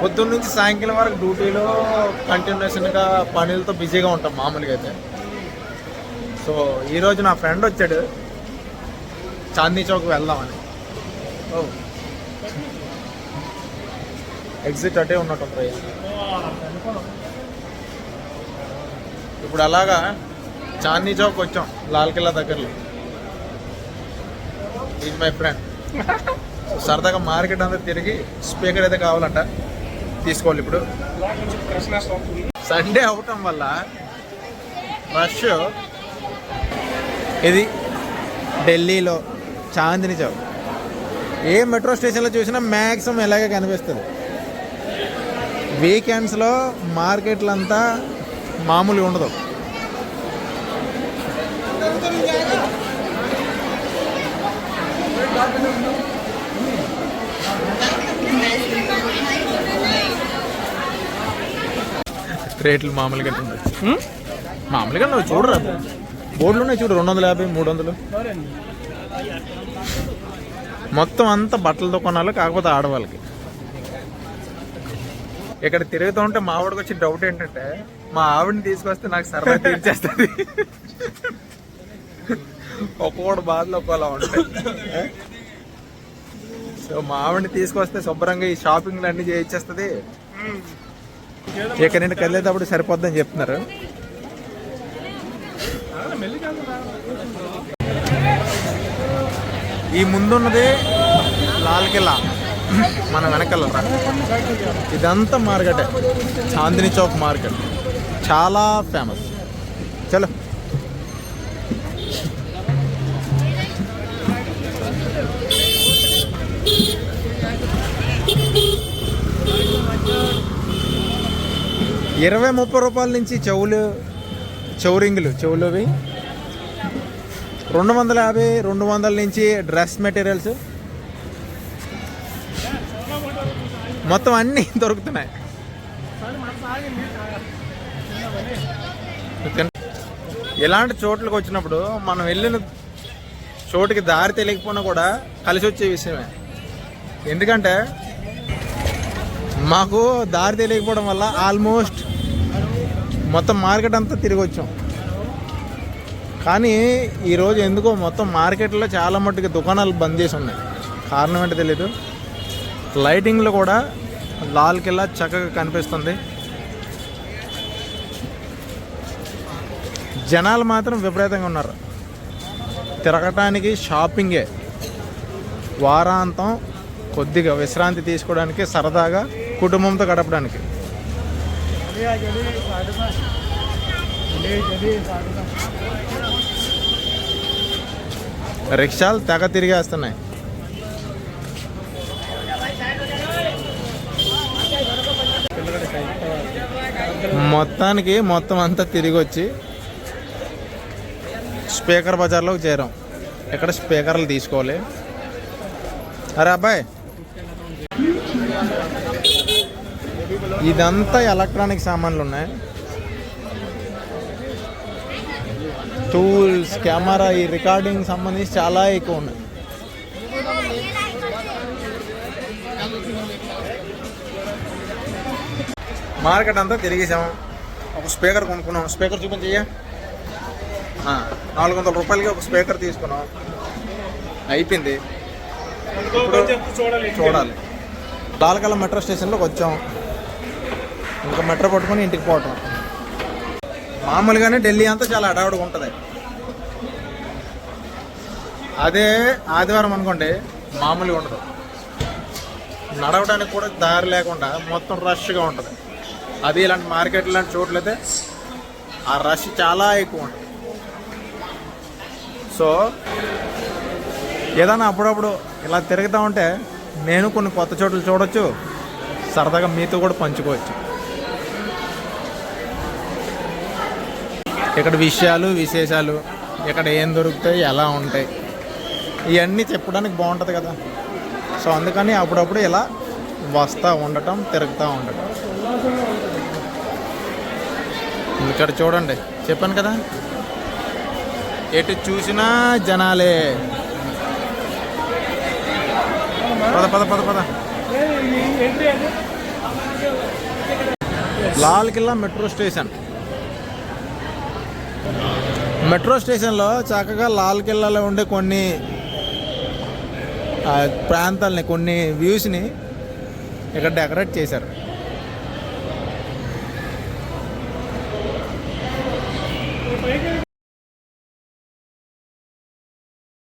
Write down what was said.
పొద్దున్న నుంచి సాయంకాలం వరకు డ్యూటీలో కంటిన్యూషన్గా పనులతో బిజీగా ఉంటాం మామూలుగా అయితే. సో ఈరోజు నా ఫ్రెండ్ వచ్చాడు. చాందీ చౌక్ వెళ్దామని. ఓ. ఎగ్జిట్ అటే ఉన్నట్టు ఇప్పుడు అలాగా చాందీ చౌక్ వచ్చాం లాల్ కిల్లా దగ్గరలో. ఈజ్ మై ఫ్రెండ్ సరదాగా మార్కెట్ అంతా తిరిగి స్పీకర్ అయితే కావాలంట. తీసుకోవాలి ఇప్పుడు. సండే అవటం వల్ల రష్ ఇది ఢిల్లీలో చాందిని చౌక్. ఏ మెట్రో స్టేషన్లో చూసినా మ్యాక్సిమం ఇలాగే కనిపిస్తుంది? వీకెండ్స్లో మార్కెట్లంతా మామూలుగా ఉండదు. రేట్లు మామూలుగా ఉండదు మామూలుగా నువ్వు చూడరా. బోర్డులు ఉన్నాయి చూడు రెండు వందల యాభై మూడు వందలు మొత్తం అంతా బట్టలతో కొనాలి కాకపోతే ఆడవాళ్ళకి. ఇక్కడ తిరుగుతూ ఉంటే మా ఆవిడకి వచ్చి డౌట్ ఏంటంటే మా ఆవిడని తీసుకొస్తే నాకు సరదా తీర్చేస్తుంది. ఒక్కొక్కటి బాధలు ఒక్కోలా ఉంటాయి. సో మా ఆవిడని తీసుకొస్తే శుభ్రంగా ఈ షాపింగ్లు అన్ని చేయించేస్తుంది. ఇక నేను కదిలేటప్పుడు సరిపోద్దని చెప్తున్నారు. ఈ ముందున్నది లాల్ కిల్లా. మన వెనకల ఇదంతా మార్కెటే. చాందిని చౌక్ మార్కెట్. చాలా ఫేమస్ చలో. ఇరవై ముప్పై రూపాయల నుంచి చెవులు చౌరింగులు చెవులువి. రెండు వందల యాభై రెండు వందల నుంచి డ్రెస్ మెటీరియల్స్. మొత్తం అన్నీ దొరుకుతున్నాయి. ఇలాంటి చోట్లకు వచ్చినప్పుడు మనం వెళ్ళిన చోటుకి దారి తెలియకపోయినా కూడా కలిసి వచ్చే విషయమే. ఎందుకంటే మాకు దారి తెలియకపోవడం వల్ల ఆల్మోస్ట్ మొత్తం మార్కెట్ అంతా తిరిగి వచ్చాం. కానీ ఈరోజు ఎందుకో మొత్తం మార్కెట్లో చాలా మట్టుకు దుకాణాలు బంద్ చేసి ఉన్నాయి. కారణం ఏంటో తెలీదు. లైటింగ్లో కూడా లాల్ కిల్లా చక్కగా కనిపిస్తుంది. జనాలు మాత్రం విపరీతంగా ఉన్నారు. తిరగటానికి షాపింగే. వారాంతం కొద్దిగా విశ్రాంతి తీసుకోవడానికి సరదాగా కుటుంబంతో గడపడానికి. రిక్షాలు తెగ తిరిగేస్తున్నాయి మొత్తానికి మొత్తం అంతా తిరిగి వచ్చి స్పీకర్ బజార్లోకి చేరాం. ఇక్కడ స్పీకర్లు తీసుకోవాలి? అరే అబ్బాయి ఇదంతా ఎలక్ట్రానిక్ సామాన్లు ఉన్నాయి. టూల్స్ కెమెరా ఈ రికార్డింగ్ సంబంధించి చాలా ఎక్కువ ఉన్నాయి. మార్కెట్ అంతా తిరిగేసాము ఒక స్పీకర్ కొనుక్కున్నాం. స్పీకర్ చూపించయ్యా నాలుగు వందల రూపాయలకి ఒక స్పీకర్ తీసుకున్నాం. అయిపోయింది. చూడాలి. లాలకల్ల మెట్రో స్టేషన్లోకి వచ్చాం. ఇంకా మెట్రో పట్టుకొని ఇంటికి పోవటం. మామూలుగానే ఢిల్లీ అంతా చాలా అడావుడిగా ఉంటుంది. అదే ఆదివారం అనుకోండి మామూలుగా ఉండదు. నడవడానికి కూడా దారి లేకుండా మొత్తం రష్గా ఉంటుంది. అది ఇలాంటి మార్కెట్ లాంటి చోట్లయితే ఆ రష్ చాలా ఎక్కువ ఉంటుంది. సో ఏదైనా అప్పుడప్పుడు ఇలా తిరుగుతూ ఉంటే నేను కొన్ని కొత్త చోట్లు చూడొచ్చు సరదాగా మీతో కూడా పంచుకోవచ్చు. ఇక్కడ విషయాలు విశేషాలు ఇక్కడ ఏం దొరుకుతాయి ఎలా ఉంటాయి. ఇవన్నీ చెప్పడానికి బాగుంటుంది కదా. సో అందుకని అప్పుడప్పుడు ఇలా వస్తూ ఉండటం తిరుగుతూ ఉండటం. ఇక్కడ చూడండి చెప్పాను కదా. ఎటు చూసినా జనాలే. పద పద పద పద. Lal Qila metro station. Metro స్టేషన్లో చక్కగా లాల్ కిల్లాలో ఉండే కొన్ని ప్రాంతాలని కొన్ని వ్యూస్ని ఇక్కడ డెకరేట్ చేశారు.